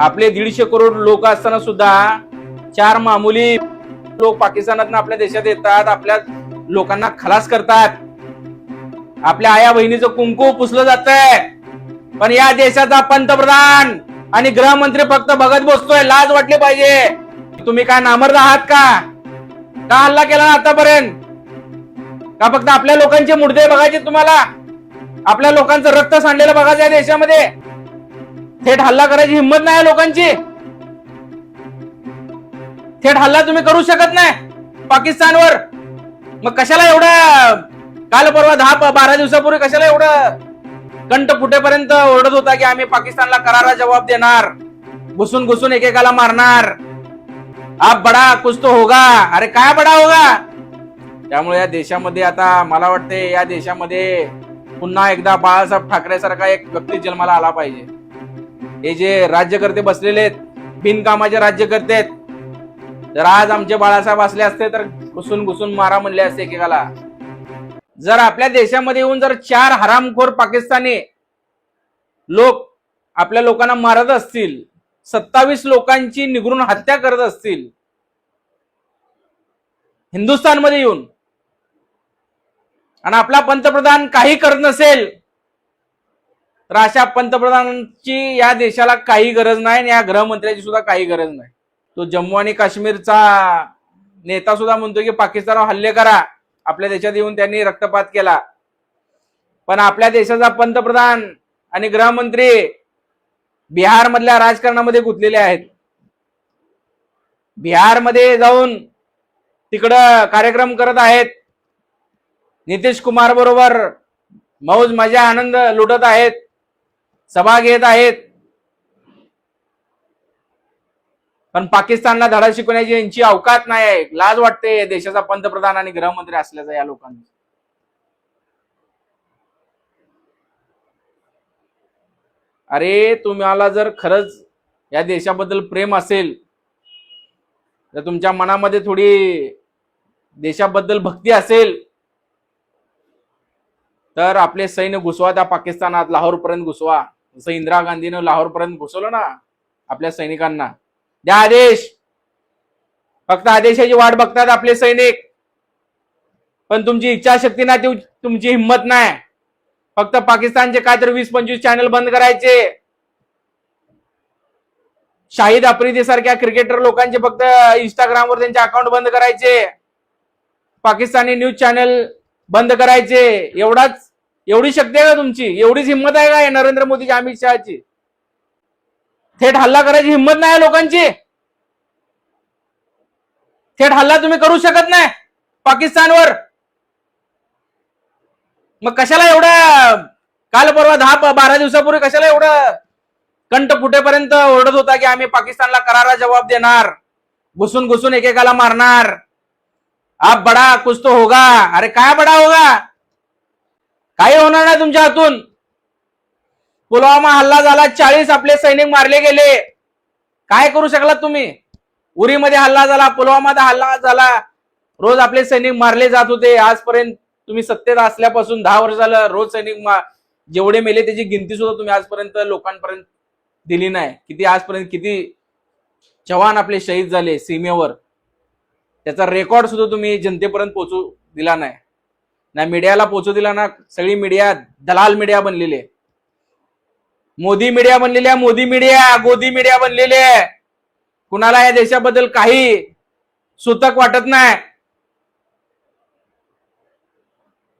आपले दीडशे करोड लोक असताना सुद्धा चार मामुली लोक पाकिस्तानात आपल्या देशात येतात आपल्या लोकांना खलास करतात. आपल्या आया बहिणीचं कुंकू पुसलं जात पण या देशाचा पंतप्रधान आणि गृहमंत्री फक्त बघत बसतोय लाज वाटली पाहिजे. तुम्ही काय नामर्द आहात का? का हल्ला केला आतापर्यंत? का फक्त आपल्या लोकांचे मुडदे बघायचे तुम्हाला? आपल्या लोकांचं रक्त सांडलेलं बघायचं या देशामध्ये? थेट हल्ला करायची हिंमत नाही लोकांची. थेट हल्ला तुम्ही करू शकत नाही पाकिस्तानवर. मग कशाला एवढं काल परवा दहा प- बारा दिवसापूर्वी कशाला एवढं कंठ फुटेपर्यंत ओरडत होता की आम्ही पाकिस्तानला करारा जबाब देणार घुसून घुसून एकेकाला मारणार. आप बडा कुछ तो होगा. अरे काय बडा होगा? त्यामुळे या देशामध्ये आता मला वाटते या देशामध्ये पुन्हा एकदा बाळासाहेब ठाकरे सारखा एक व्यक्ती जन्माला आला पाहिजे. हे जे राज्यकर्ते बसलेले आहेत बिनकामाचे राज्यकर्ते आहेत जर आज आमचे बाळासाहेब असले असते तर घुसून घुसून मारा म्हणले असते एकेकाला. जर आपल्या देशामध्ये येऊन जर चार हरामखोर पाकिस्तानी लोक आपल्या लोकांना मारत असतील सत्तावीस लोकांची निगरून हत्या करत असतील हिंदुस्थानमध्ये येऊन आणि आपला पंतप्रधान काही करत नसेल तर अशा पंतप्रधानांची या देशाला काही गरज नाही आणि या गृहमंत्र्याची सुद्धा काही गरज नाही. तो जम्मू आणि काश्मीरचा नेता सुद्धा म्हणतो की पाकिस्तानवर हल्ले करा. आपल्या देशात येऊन त्यांनी रक्तपात केला. पण आपल्या देशाचा पंतप्रधान आणि गृहमंत्री बिहारमधल्या राजकारणामध्ये गुंतलेले आहेत. बिहारमध्ये जाऊन तिकडं कार्यक्रम करत आहेत. नितीश कुमार बरोबर मौज मजा आनंद लुटत आहेत. सभा घेत आहेत. पण पाकिस्तानला धडा शिकवण्याची यांची अवकात नाही आहे. लाज वाटते देशाचा पंतप्रधान आणि गृहमंत्री असल्याचा या लोकांना अरे तुम्हाला जर खरंच या देशाबद्दल प्रेम असेल तर तुमच्या मनामध्ये थोडी देशाबद्दल भक्ती असेल तर आपले सैन्य घुसवा त्या पाकिस्तानात लाहोरपर्यंत घुसवा. जसं इंदिरा गांधीनं लाहोर पर्यंत घुसवलं ना आपल्या सैनिकांना. द्या आदेश! फक्त आदेशाची वाट बघतात आपले सैनिक. पण तुमची इच्छाशक्ती नाही ती तुमची हिंमत नाही. फक्त पाकिस्तानचे काय तर वीस पंचवीस चॅनल बंद करायचे. शाहिद आफ्रिदी सारख्या क्रिकेटर लोकांचे फक्त इंस्टाग्रामवर त्यांचे अकाउंट बंद करायचे. पाकिस्तानी न्यूज चॅनल बंद करायचे. एवढाच. एवढी शक्ती आहे का तुमची? एवढीच हिंमत आहे का नरेंद्र मोदीची अमित शहाची? थेट हल्ला करायची हिंमत नाही लोकांची. थेट हल्ला तुम्ही करू शकत नाही पाकिस्तानवर. मग कशाला एवढं काल परवा दहा बारा दिवसापूर्वी कशाला एवढं कंठ फुटेपर्यंत ओरडत होता की आम्ही पाकिस्तानला करारा जबाब देणार घुसून घुसून एकेकाला मारणार. आप बडा कुछ तो होगा. अरे काय बडा होगा? काही होणार नाही तुमच्या हातून. पुलवामा हल्ला झाला चाळीस आपले सैनिक मारले गेले. काय करू शकला तुम्ही? उरीमध्ये हल्ला झाला पुलवामाचा हल्ला झाला. रोज आपले सैनिक मारले जात होते. आजपर्यंत तुम्ही सत्तेत असल्यापासून दहा वर्ष झालं रोज सैनिक मा- जेवढे मेले त्याची गिनती सुद्धा तुम्ही आजपर्यंत लोकांपर्यंत दिली नाही. किती आजपर्यंत किती जवान आपले शहीद झाले सीमेवर. त्याचा रेकॉर्ड सुद्धा तुम्ही जनतेपर्यंत पोहोचू दिला नाही. ना मीडियाला पोचू दिला ना सगळी मीडिया दलाल मीडिया बनलेली आहे. मोदी मीडिया बनलेली आहे मोदी मीडिया गोदी मीडिया बनलेली आहे. कुणाला या देशाबद्दल काही सुतक वाटत नाही.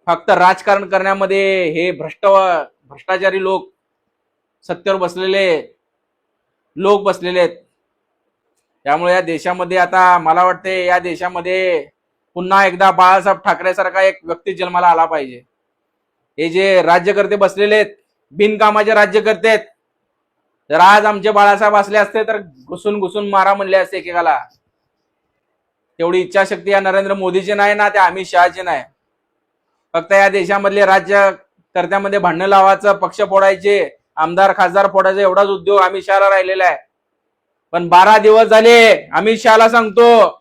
फक्त राजकारण करण्यामध्ये हे भ्रष्ट भ्रष्टाचारी लोक सत्तेवर बसलेले लोक बसलेले आहेत. त्यामुळे या देशामध्ये आता मला वाटते या देशामध्ये पुन्हा एकदा बाळासाहेब ठाकरे सारखा एक व्यक्ती जन्माला आला पाहिजे. हे जे राज्यकर्ते बसलेले आहेत बिनकामाचे राज्यकर्ते आहेत जर आज आमचे बाळासाहेब असले असते तर घुसून घुसून मारा म्हणले असते एकेकाला. तेवढी इच्छाशक्ती या नरेंद्र मोदीची नाही ना त्या अमित शहाची नाही. फक्त या देशामधले राज्यकर्त्यामध्ये भांडणं लावायचं पक्ष फोडायचे आमदार खासदार फोडायचा एवढाच उद्योग अमित शहाला राहिलेला आहे. पण बारा दिवस झाले अमित शहाला सांगतो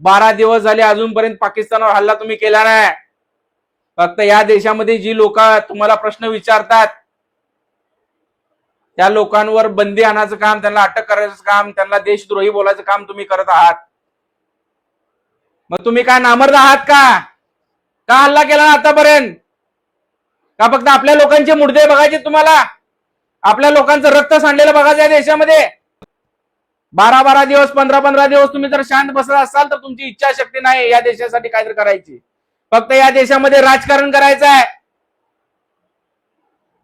बारा दिवस झाले अजूनपर्यंत पाकिस्तानवर हल्ला तुम्ही केला नाही. फक्त या देशामध्ये जी लोक तुम्हाला प्रश्न विचारतात त्या लोकांवर बंदी आणायचं काम त्यांना अटक करायचं काम त्यांना देशद्रोही बोलायचं काम तुम्ही करत आहात. मग तुम्ही काय नामर्द आहात का? का हल्ला केला ना आतापर्यंत? का फक्त आपल्या लोकांचे मुर्दे बघायचे तुम्हाला? आपल्या लोकांचं रक्त सांडलेलं बघायचं या देशामध्ये? बारा बारा दिवस पंधरा पंधरा दिवस तुम्ही जर शांत बसत असाल तर तुमची इच्छाशक्ती नाही या देशासाठी काहीतरी करायची. फक्त या देशामध्ये राजकारण करायचं आहे.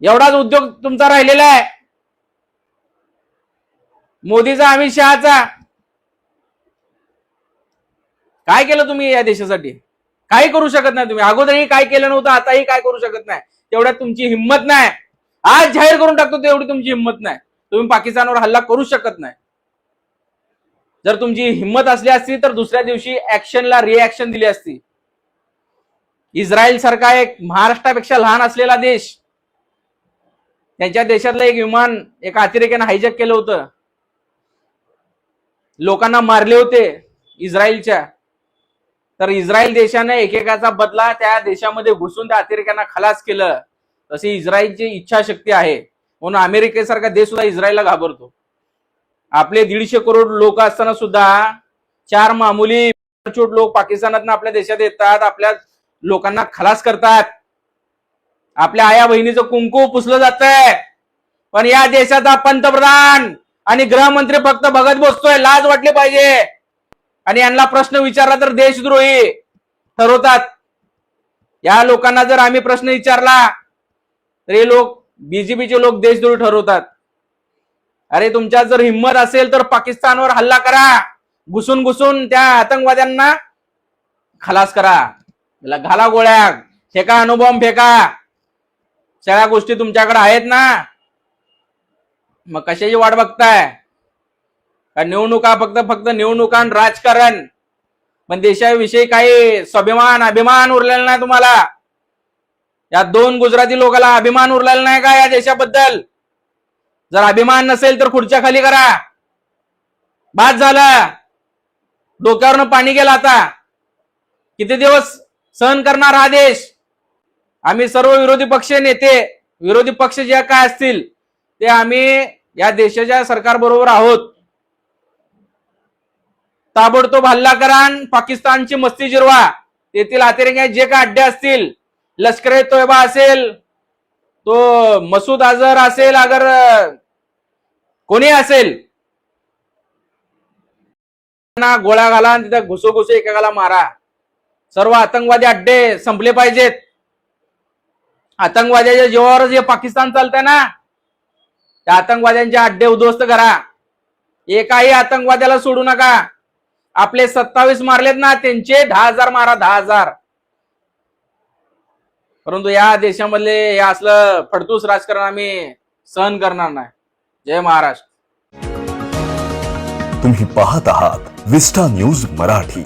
एवढाच उद्योग तुमचा राहिलेला आहे. मोदीचा अमित शहाचा. काय केलं तुम्ही या देशासाठी? काही करू शकत नाही तुम्ही. अगोदरही काय केलं नव्हतं आताही काय करू शकत नाही. तेवढ्यात तुमची हिंमत नाही. आज जाहीर करून टाकतो तेवढी तुमची हिंमत नाही. तुम्ही पाकिस्तानवर हल्ला करू शकत नाही. जर तुमची हिंमत असली असती तर दुसऱ्या दिवशी ऍक्शनला रिॲक्शन दिली असती. इस्रायल सारखा एक महाराष्ट्रापेक्षा लहान असलेला देश त्यांच्या देशातलं एक विमान एका अतिरेक्यानं हायजॅक केलं होतं. लोकांना मारले होते इस्रायलच्या. तर इस्रायल देशाने एकेकाचा बदला त्या देशामध्ये घुसून त्या अतिरेक्यांना खलास केलं. तशी इस्रायलची इच्छाशक्ती आहे. म्हणून अमेरिकेसारखा देश सुद्धा इस्रायलला घाबरतो. आपले दीडशे करोड लोक असताना सुद्धा चार मामुली छोट लोक पाकिस्तानात आपल्या देशात येतात आपल्या लोकांना खलास करतात. आपल्या आया बहिणीचं कुंकू पुसलं जात पण या देशाचा पंतप्रधान आणि गृहमंत्री फक्त बघत बसतोय लाज वाटली पाहिजे. आणि यांना प्रश्न विचारला तर देशद्रोही ठरवतात. या लोकांना जर आम्ही प्रश्न विचारला तर हे लोक बीजेपीचे लोक देशद्रोही ठरवतात. अरे तुमच्या जर हिंमत असेल तर पाकिस्तानवर हल्ला करा. घुसून घुसून त्या आतंकवाद्यांना खलास करा. घाला गोळ्या. फेका अणुबॉम्ब फेका. सगळ्या गोष्टी तुमच्याकडे आहेत ना? मग कशाची वाट बघताय? का निवडणुका फक्त फक्त निवडणुका आणि राजकारण? पण देशाविषयी काही स्वाभिमान अभिमान उरलेला नाही तुम्हाला? या दोन गुजराती लोकांना अभिमान उरलेला नाही का या देशाबद्दल? जर अभिमान नसेल तर खुर्च्या खाली करा. बाद झालं. डोक्यावरनं पाणी गेलं आता. किती दिवस सहन करणार हा देश? आम्ही सर्व विरोधी पक्ष नेते विरोधी पक्ष जे काय असतील ते आम्ही या देशाच्या सरकार बरोबर आहोत. ताबडतोब हल्ला करा आणि पाकिस्तानची मस्ती जिरवा. तेथील अतिरेक जे काय अड्डे असतील लष्कर तोयबा असेल तो मसूद अजहर असेल अगर कोणी असेल ना गोळ्या घाला आणि तिथे घुसो घुसो एकेकाला मारा. सर्व आतंकवादी अड्डे संपले पाहिजेत. आतंकवाद्याच्या जीवावर जे पाकिस्तान चालतंय ना. त्या आतंकवाद्यांचे अड्डे उद्ध्वस्त करा. एकाही आतंकवाद्याला सोडू नका. आपले सत्तावीस मारलेत ना त्यांचे दहा हजार मारा दहा हजार. परंतु या देशामधले हे असलं फडतूस राजकारण आम्ही सहन करणार नाही. जय महाराष्ट्र. तुम्ही पाहत आहात विस्टा न्यूज मराठी.